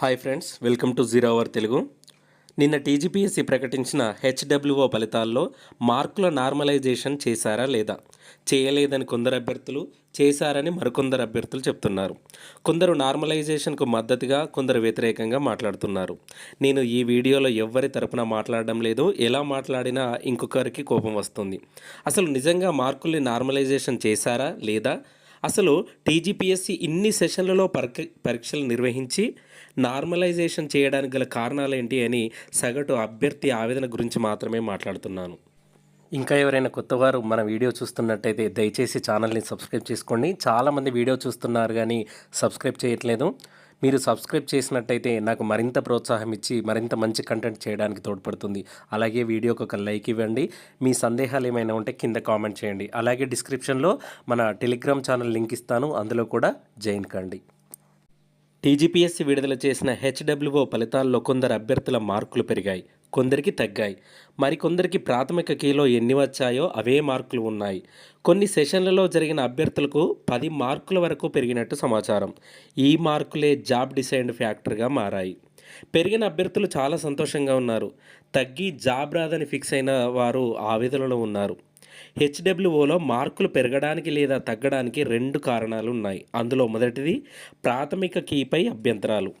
Hi friends welcome to zero hour Telugu నిన్న TGPSC ప్రకటించిన హెచ్డబ్ల్యూఓ ఫలితాల్లో మార్కుల నార్మలైజేషన్ చేశారా లేదా? చేయలేదని కొందరు అభ్యర్థులు చేశారని మరికొందరు అభ్యర్థులు చెప్తున్నారు. కొందరు నార్మలైజేషన్కు మద్దతుగా కొందరు వ్యతిరేకంగా మాట్లాడుతున్నారు. నేను ఈ వీడియోలో ఎవరి తరపున మాట్లాడడం లేదు ఎలా మాట్లాడినా ఇంకొకరికి కోపం వస్తుంది. అసలు నిజంగా మార్కుల్ని నార్మలైజేషన్ చేశారా లేదా? అసలు టీజీపీఎస్సీ ఇన్ని సెషన్లలో పరీక్షలు నిర్వహించి నార్మలైజేషన్ చేయడానికి గల కారణాలు ఏంటి అని సగటు అభ్యర్థి ఆవేదన గురించి మాత్రమే మాట్లాడుతున్నాను. ఇంకా ఎవరైనా కొత్తవారు మన వీడియో చూస్తున్నట్టయితే దయచేసి ఛానల్ని సబ్స్క్రైబ్ చేసుకోండి. చాలామంది వీడియో చూస్తున్నారు కానీ సబ్స్క్రైబ్ చేయట్లేదు. మీరు సబ్స్క్రైబ్ చేసినట్టయితే నాకు మరింత ప్రోత్సాహం ఇచ్చి మరింత మంచి కంటెంట్ చేయడానికి తోడ్పడుతుంది. అలాగే వీడియోకి ఒక లైక్ ఇవ్వండి. మీ సందేహాలు ఏమైనా ఉంటే కింద కామెంట్ చేయండి. అలాగే డిస్క్రిప్షన్లో మన టెలిగ్రామ్ ఛానల్ లింక్ ఇస్తాను. అందులో కూడా జాయిన్ కండి. టీజీపీఎస్సీ విడుదల చేసిన హెచ్డబ్ల్యూఓ ఫలితాల్లో కొందరు అభ్యర్థుల మార్కులు పెరిగాయి. కొందరికి తగ్గాయి. మరికొందరికి ప్రాథమిక కీలో ఎన్ని వచ్చాయో అవే మార్కులు ఉన్నాయి. కొన్ని సెషన్లలో జరిగిన అభ్యర్థులకు పది మార్కుల వరకు పెరిగినట్టు సమాచారం. ఈ మార్కులే జాబ్ డిసైడ్ ఫ్యాక్టర్గా మారాయి. పెరిగిన అభ్యర్థులు చాలా సంతోషంగా ఉన్నారు. తగ్గి జాబ్ రాదని ఫిక్స్ అయిన వారు ఆవేదనలో ఉన్నారు. హెచ్డబ్ల్యూఓలో మార్కులు పెరగడానికి లేదా తగ్గడానికి రెండు కారణాలు ఉన్నాయి. అందులో మొదటిది ప్రాథమిక కీపై అభ్యంతరాలు.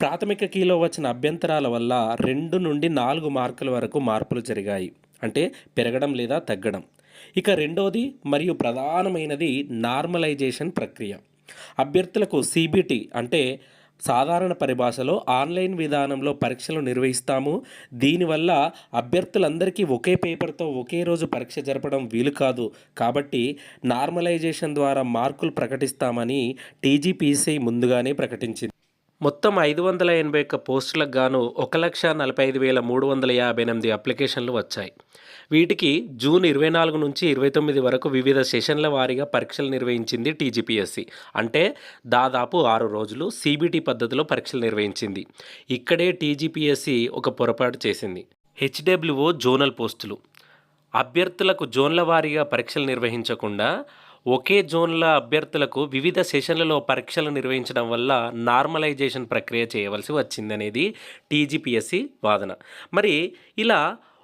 ప్రాథమిక కీలో వచ్చిన అభ్యంతరాల వల్ల రెండు నుండి నాలుగు మార్కుల వరకు మార్పులు జరిగాయి. అంటే పెరగడం లేదా తగ్గడం. ఇక రెండోది మరియు ప్రధానమైనది నార్మలైజేషన్ ప్రక్రియ. అభ్యర్థులకు సిబిటి అంటే సాధారణ పరిభాషలో ఆన్లైన్ విధానంలో పరీక్షలు నిర్వహిస్తాము. దీనివల్ల అభ్యర్థులందరికీ ఒకే పేపర్తో ఒకే రోజు పరీక్ష జరపడం వీలు కాదు. కాబట్టి నార్మలైజేషన్ ద్వారా మార్కులు ప్రకటిస్తామని టీజీపీసీ ముందుగానే ప్రకటించింది. మొత్తం ఐదు వందల ఎనభై ఒక్క పోస్టులకు గాను ఒక లక్ష నలభై ఐదు వేల మూడు వందల యాభై ఎనిమిది అప్లికేషన్లు వచ్చాయి. వీటికి జూన్ ఇరవై నాలుగు నుంచి ఇరవై తొమ్మిది వరకు వివిధ సెషన్ల వారీగా పరీక్షలు నిర్వహించింది టీజీపీఎస్సీ. అంటే దాదాపు ఆరు రోజులు సిబిటి పద్ధతిలో పరీక్షలు నిర్వహించింది. ఇక్కడే టీజీపీఎస్సీ ఒక పొరపాటు చేసింది. హెచ్డబ్ల్యూఓ జోనల్ పోస్టులు. అభ్యర్థులకు జోన్ల వారీగా పరీక్షలు నిర్వహించకుండా ఒకే జోన్ల అభ్యర్థులకు వివిధ సెషన్లలో పరీక్షలు నిర్వహించడం వల్ల నార్మలైజేషన్ ప్రక్రియ చేయవలసి వచ్చిందనేది టీజీపీఎస్సీ వాదన. మరి ఇలా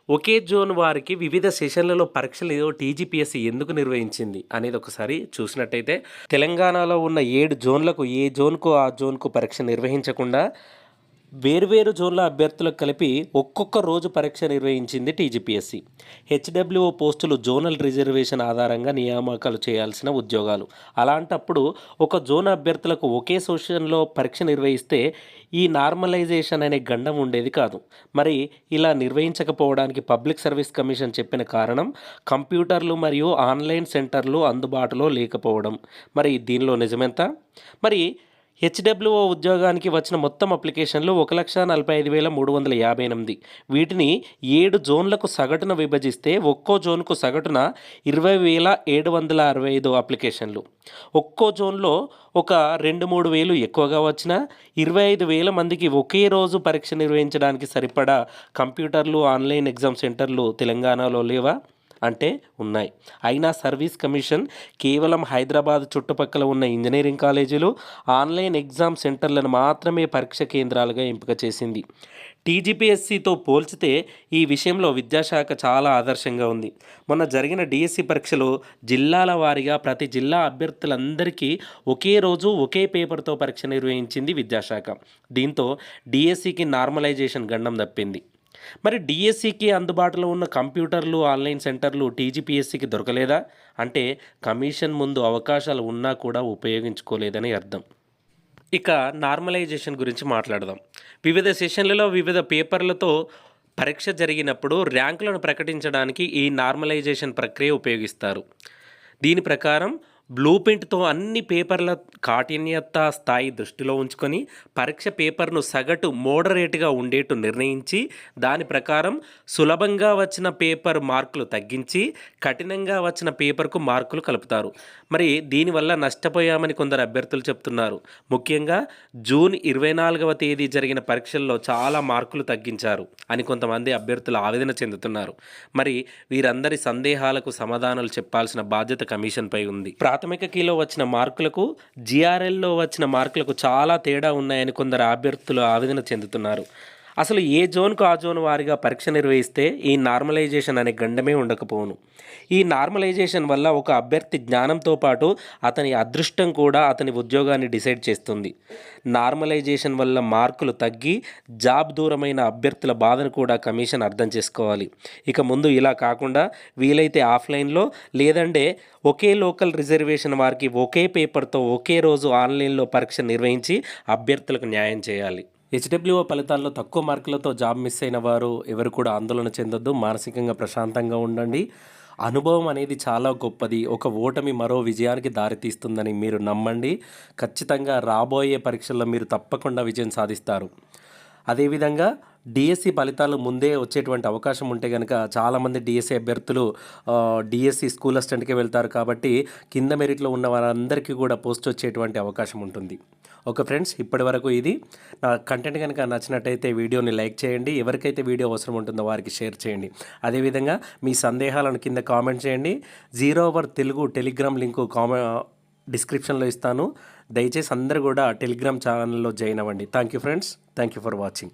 ఒకే జోన్ వారికి వివిధ సెషన్లలో పరీక్షలు ఏదో టీజీపీఎస్సీ ఎందుకు నిర్వహించింది అనేది ఒకసారి చూసినట్టయితే తెలంగాణలో ఉన్న ఏడు జోన్లకు ఏ జోన్కు ఆ జోన్కు పరీక్ష నిర్వహించకుండా వేర్వేరు జోన్ల అభ్యర్థులకు కలిపి ఒక్కొక్క రోజు పరీక్ష నిర్వహించింది టీజీపీఎస్సీ. హెచ్డబ్ల్యూఓ పోస్టులు జోనల్ రిజర్వేషన్ ఆధారంగా నియామకాలు చేయాల్సిన ఉద్యోగాలు. అలాంటప్పుడు ఒక జోన్ అభ్యర్థులకు ఒకే సెషన్లో పరీక్ష నిర్వహిస్తే ఈ నార్మలైజేషన్ అనే గండం ఉండేది కాదు. మరి ఇలా నిర్వహించకపోవడానికి పబ్లిక్ సర్వీస్ కమిషన్ చెప్పిన కారణం కంప్యూటర్లు మరియు ఆన్లైన్ సెంటర్లు అందుబాటులో లేకపోవడం. మరి దీనిలో నిజమెంత? మరి హెచ్డబ్ల్యూఓ ఉద్యోగానికి వచ్చిన మొత్తం అప్లికేషన్లు ఒక లక్ష నలభై ఐదు వేల మూడు వందల యాభై ఎనిమిది. వీటిని ఏడు జోన్లకు సగటున విభజిస్తే ఒక్కో జోన్కు సగటున ఇరవై వేల ఏడు వందల అరవై ఐదు అప్లికేషన్లు. ఒక్కో జోన్లో ఒక రెండు మూడు వేలు ఎక్కువగా వచ్చిన ఇరవై ఐదు వేల మందికి ఒకే రోజు పరీక్ష నిర్వహించడానికి సరిపడా కంప్యూటర్లు ఆన్లైన్ ఎగ్జామ్ సెంటర్లు తెలంగాణలో లేవా? అంటే ఉన్నాయి. అయినా సర్వీస్ కమిషన్ కేవలం హైదరాబాద్ చుట్టుపక్కల ఉన్న ఇంజనీరింగ్ కాలేజీలు ఆన్లైన్ ఎగ్జామ్ సెంటర్లను మాత్రమే పరీక్ష కేంద్రాలుగా ఎంపిక చేసింది. టీజీపీఎస్సీతో పోల్చితే ఈ విషయంలో విద్యాశాఖ చాలా ఆదర్శంగా ఉంది. మొన్న జరిగిన డిఎస్సి పరీక్షలో జిల్లాల వారీగా ప్రతి జిల్లా అభ్యర్థులందరికీ ఒకే రోజు ఒకే పేపర్తో పరీక్ష నిర్వహించింది విద్యాశాఖ. దీంతో డిఎస్సికి నార్మలైజేషన్ గండం తప్పింది. మరి డిఎస్సికి అందుబాటులో ఉన్న కంప్యూటర్లు ఆన్లైన్ సెంటర్లు టీజీపీఎస్సికి దొరకలేదా? అంటే కమిషన్ ముందు అవకాశాలు ఉన్నా కూడా ఉపయోగించుకోలేదని అర్థం. ఇక నార్మలైజేషన్ గురించి మాట్లాడదాం. వివిధ సెషన్లలో వివిధ పేపర్లతో పరీక్ష జరిగినప్పుడు ర్యాంకులను ప్రకటించడానికి ఈ నార్మలైజేషన్ ప్రక్రియ ఉపయోగిస్తారు. దీని ప్రకారం బ్లూ ప్రింట్తో అన్ని పేపర్ల కాఠిన్యత స్థాయి దృష్టిలో ఉంచుకొని పరీక్ష పేపర్ను సగటు మోడరేట్గా ఉండేట్టు నిర్ణయించి దాని ప్రకారం సులభంగా వచ్చిన పేపర్ మార్కులు తగ్గించి కఠినంగా వచ్చిన పేపర్కు మార్కులు కలుపుతారు. మరి దీనివల్ల నష్టపోయామని కొందరు అభ్యర్థులు చెప్తున్నారు. ముఖ్యంగా జూన్ ఇరవై నాలుగవ తేదీ జరిగిన పరీక్షల్లో చాలా మార్కులు తగ్గించారు అని కొంతమంది అభ్యర్థులు ఆవేదన చెందుతున్నారు. మరి వీరందరి సందేహాలకు సమాధానాలు చెప్పాల్సిన బాధ్యత కమిషన్పై ఉంది. ప్రాథమిక కీలో వచ్చిన మార్కులకు జిఆర్ఎల్లో వచ్చిన మార్కులకు చాలా తేడా ఉన్నాయని కొందరు అభ్యర్థులు ఆవేదన చెందుతున్నారు. అసలు ఏ జోన్కు ఆ జోన్ వారిగా పరీక్ష నిర్వహిస్తే ఈ నార్మలైజేషన్ అనే గండమే ఉండకపోను ఈ నార్మలైజేషన్ వల్ల ఒక అభ్యర్థి జ్ఞానంతో పాటు అతని అదృష్టం కూడా అతని ఉద్యోగాన్ని డిసైడ్ చేస్తుంది. నార్మలైజేషన్ వల్ల మార్కులు తగ్గి జాబ్ దూరమైన అభ్యర్థుల బాధను కూడా కమిషన్ అర్థం చేసుకోవాలి. ఇక ముందు ఇలా కాకుండా వీలైతే ఆఫ్లైన్లో లేదంటే ఒకే లోకల్ రిజర్వేషన్ వారికి ఒకే పేపర్తో ఒకే రోజు ఆన్లైన్లో పరీక్ష నిర్వహించి అభ్యర్థులకు న్యాయం చేయాలి. హెచ్డబ్ల్యూఓ ఫలితాల్లో తక్కువ మార్కులతో జాబ్ మిస్ అయిన వారు ఎవరు కూడా ఆందోళన చెందొద్దు మానసికంగా ప్రశాంతంగా ఉండండి. అనుభవం అనేది చాలా గొప్పది. ఒక ఓటమి మరో విజయానికి దారితీస్తుందని మీరు నమ్మండి. ఖచ్చితంగా రాబోయే పరీక్షల్లో మీరు తప్పకుండా విజయం సాధిస్తారు. అదేవిధంగా డిఎస్సి ఫలితాలు ముందే వచ్చేటువంటి అవకాశం ఉంటే కనుక చాలామంది డిఎస్సి అభ్యర్థులు డిఎస్సి స్కూల్ అసిస్టెంట్కి వెళ్తారు కాబట్టి కింద మెరిట్లో ఉన్న వారందరికీ కూడా పోస్ట్ వచ్చేటువంటి అవకాశం ఉంటుంది. ఓకే ఫ్రెండ్స్ ఇప్పటి వరకు ఇది. నా కంటెంట్ కనుక నచ్చినట్టయితే వీడియోని లైక్ చేయండి. ఎవరికైతే వీడియో అవసరం ఉంటుందో వారికి షేర్ చేయండి. అదేవిధంగా మీ సందేహాలను కింద కామెంట్ చేయండి. Zero hour Telugu Telegram link కామె డిస్క్రిప్షన్లో ఇస్తాను. దయచేసి అందరు కూడా టెలిగ్రామ్ ఛానల్లో జాయిన్ అవ్వండి. Thank you friends. Thank you for watching.